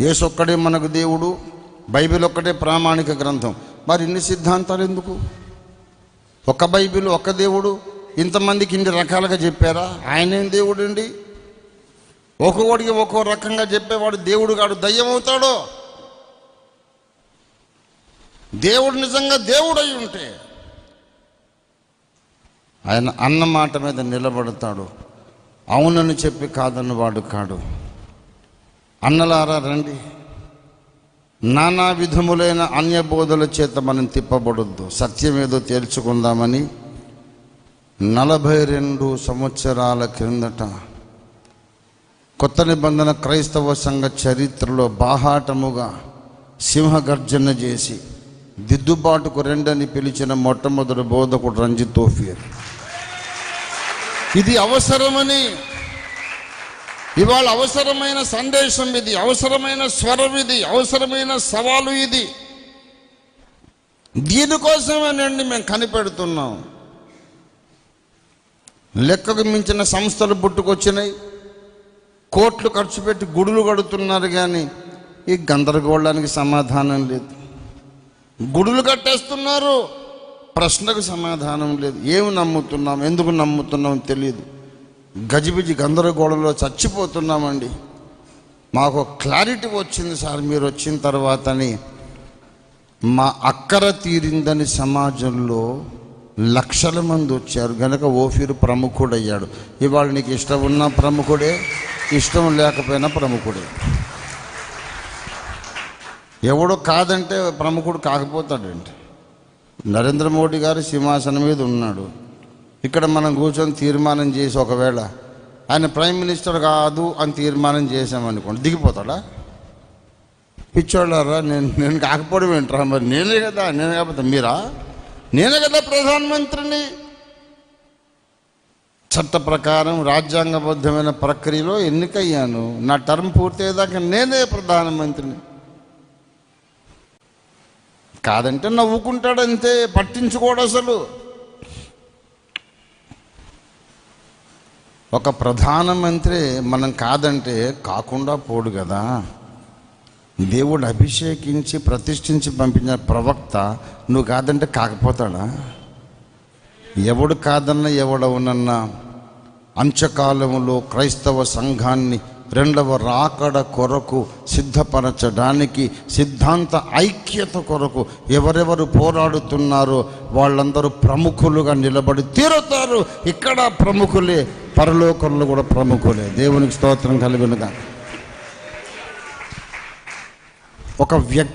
యేసు మనకు దేవుడు బైబిల్ ఒక్కటే ప్రామాణిక గ్రంథం. మరి ఇన్ని సిద్ధాంతాలు ఎందుకు? ఒక బైబిల్ ఒక దేవుడు ఇంతమందికి ఇన్ని రకాలుగా చెప్పారా? ఆయనేం దేవుడు అండి ఒక్కొక్కడికి ఒక్కో రకంగా చెప్పేవాడు దేవుడు కాడు దయ్యం అవుతాడో దేవుడు నిజంగా దేవుడు అయి ఉంటే ఆయన అన్న మాట మీద నిలబడతాడు. అవునని చెప్పి కాదన్నవాడు కాడు. అన్నలారా రండి. నానా విధములైన అన్యబోధల చేత మనం తిప్పబడొద్దు. సత్యమేదో తేల్చుకుందామని నలభై రెండు సంవత్సరాల క్రిందట కొత్త నిబంధన క్రైస్తవ సంఘ చరిత్రలో బాహాటముగా సింహగర్జన చేసి దిద్దుబాటుకు రెండని పిలిచిన మొట్టమొదటి బోధకుడు రంజిత్ తోఫియర్. ఇది అవసరమని ఇవాళ అవసరమైన సందేశం ఇది అవసరమైన స్వరం ఇది అవసరమైన సవాలు ఇది. దీనికోసమేనండి మేము కనిపెడుతున్నాం. లెక్కకు మించిన సంస్థలు పుట్టుకొచ్చినాయి. కోట్లు ఖర్చు పెట్టి గుడులు కడుతున్నారు కానీ ఈ గందరగోళానికి సమాధానం లేదు. గుడులు కట్టేస్తున్నారు ప్రశ్నకు సమాధానం లేదు. ఏమి నమ్ముతున్నాం ఎందుకు నమ్ముతున్నాం తెలియదు. గజిబిజి గందరగోళంలో చచ్చిపోతున్నామండి. మాకు క్లారిటీ వచ్చింది సార్ మీరు వచ్చిన తర్వాతని. మా అక్కర తీరిందని సమాజంలో లక్షల మంది వచ్చారు. గనక ఓఫీరు ప్రముఖుడయ్యాడు. ఇవాళ నీకు ఇష్టం ఉన్న ప్రముఖుడే ఇష్టం లేకపోయినా ప్రముఖుడే. ఎవడో కాదంటే ప్రముఖుడు కాకపోతాడండి. నరేంద్ర మోడీ గారు సింహాసనం మీద ఉన్నాడు. ఇక్కడ మనం కూర్చొని తీర్మానం చేసి ఒకవేళ ఆయన ప్రైమ్ మినిస్టర్ కాదు అని తీర్మానం చేసామనుకోండి దిగిపోతాడా? పిచ్చోళ్ళారా నేను నేను కాకపోవడం ఏంట్రా మరి? నేనే కదా నేను కాకపోతే మీరా? నేనే కదా ప్రధానమంత్రిని? చట్ట ప్రకారం రాజ్యాంగబద్ధమైన ప్రక్రియలో ఎన్నికయ్యాను. నా టర్మ్ పూర్తయ్యేదాకా నేనే ప్రధానమంత్రిని. కాదంటే నవ్వుకుంటాడంతే పట్టించుకోడు అసలు. ఒక ప్రధానమంత్రి మనం కాదంటే కాకుండా పోడు కదా. దేవుడు అభిషేకించి ప్రతిష్ఠించి పంపించిన ప్రవక్త నువ్వు కాదంటే కాకపోతాడా? ఎవడు కాదన్న ఎవడవునన్నా అంచకాలంలో క్రైస్తవ సంఘాన్ని రెండవ రాకడ కొరకు సిద్ధపరచడానికి సిద్ధాంత ఐక్యత కొరకు ఎవరెవరు పోరాడుతున్నారో వాళ్ళందరూ ప్రముఖులుగా నిలబడి తీరుతారు. ఇక్కడ ప్రముఖులే పరలోకంలో కూడా ప్రముఖులే. దేవునికి స్తోత్రం కలిగినగా. ఒక వ్యక్తి